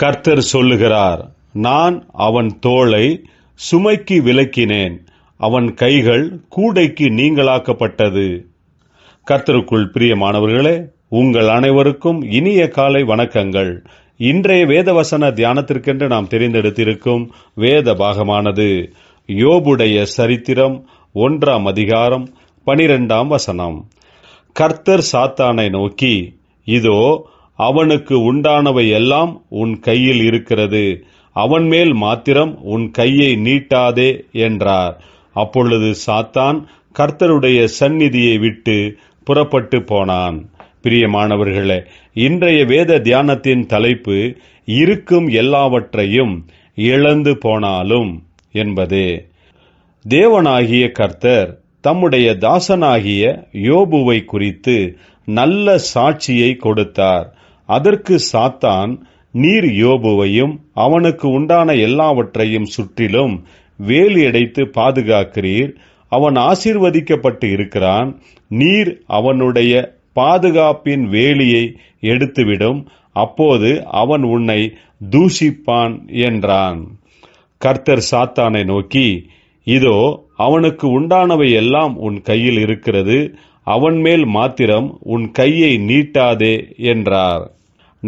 கர்த்தர் சொல்லுகிறார் நான் அவன் தோளை சுமைக்கு விலக்கினேன். அவன் கைகள் கூடைக்கு நீங்களாக்கப்பட்டது. கர்த்தருக்குள் பிரியமானவர்களே உங்கள் அனைவருக்கும் இனிய காலை வணக்கங்கள். இன்றைய வேதவசன தியானத்திற்கென்று நாம் தெரிந்தெடுத்திருக்கும் வேத பாகமானது யோபுடைய சரித்திரம் ஒன்றாம் அதிகாரம் பனிரெண்டாம் வசனம். கர்த்தர் சாத்தானை நோக்கி இதோ அவனுக்கு உண்டானவை எல்லாம் உன் கையில் இருக்கிறது. அவன் மேல் மாத்திரம் உன் கையை நீட்டாதே என்றார். அப்பொழுது சாத்தான் கர்த்தருடைய சந்நிதியை விட்டு புறப்பட்டு போனான். பிரியமானவர்களே இன்றைய வேத தியானத்தின் தலைப்பு இருக்கும் எல்லாவற்றையும் இழந்து போனாலும் என்பதே. தேவனாகிய கர்த்தர் தம்முடைய தாசனாகிய யோபுவை குறித்து நல்ல சாட்சியை கொடுத்தார். அதற்கு சாத்தான் நீர் யோபுவையும் அவனுக்கு உண்டான எல்லாவற்றையும் சுற்றிலும் வேலி அடைத்து பாதுகாக்கிறீர். அவன் ஆசீர்வதிக்கப்பட்டு இருக்கிறான். நீர் அவனுடைய பாதுகாப்பின் வேலியை எடுத்துவிடும். அப்போது அவன் உன்னை தூஷிப்பான் என்றான். கர்த்தர் சாத்தானை நோக்கி இதோ அவனுக்கு உண்டானவை எல்லாம் உன் கையில் இருக்கிறது. அவன் மேல் மாத்திரம் உன் கையை நீட்டாதே என்றார்.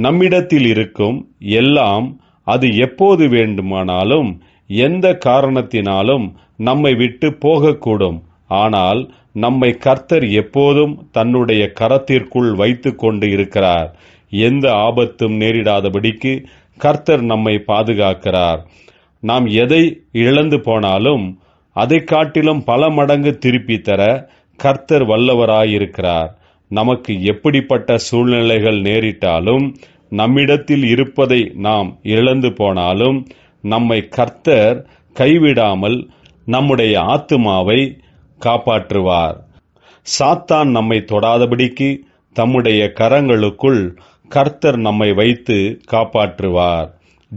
நம்மிடத்தில் இருக்கும் எல்லாம் அது எப்போது வேண்டுமானாலும் எந்த காரணத்தினாலும் நம்மை விட்டு போகக்கூடும். ஆனால் நம்மை கர்த்தர் எப்போதும் தன்னுடைய கரத்திற்குள் வைத்து கொண்டு இருக்கிறார். எந்த ஆபத்தும் நேரிடாதபடிக்கு கர்த்தர் நம்மை பாதுகாக்கிறார். நாம் எதை இழந்து போனாலும் அதை காட்டிலும் பல மடங்கு திருப்பி தர கர்த்தர் வல்லவராயிருக்கிறார். நமக்கு எப்படிப்பட்ட சூழ்நிலைகள் நேரிட்டாலும் நம்மிடத்தில் இருப்பதை நாம் இழந்து போனாலும் நம்மை கர்த்தர் கைவிடாமல் நம்முடைய ஆத்துமாவை காப்பாற்றுவார். சாத்தான் நம்மை தொடாதபடிக்கு தம்முடைய கரங்களுக்குள் கர்த்தர் நம்மை வைத்து காப்பாற்றுவார்.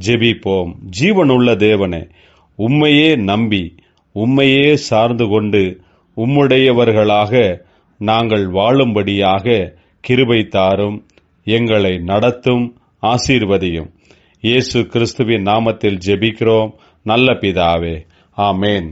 ஜெபிப்போம். ஜீவனுள்ள தேவனே உம்மையே நம்பி உம்மையே சார்ந்து கொண்டு உம்முடையவர்களாக நாங்கள் வாழும்படியாக கிருபை தாரும் எங்களை நடத்தும் ஆசீர்வதியும். இயேசு கிறிஸ்துவின் நாமத்தில் ஜெபிக்கிறோம். நல்ல பிதாவே. ஆமேன்.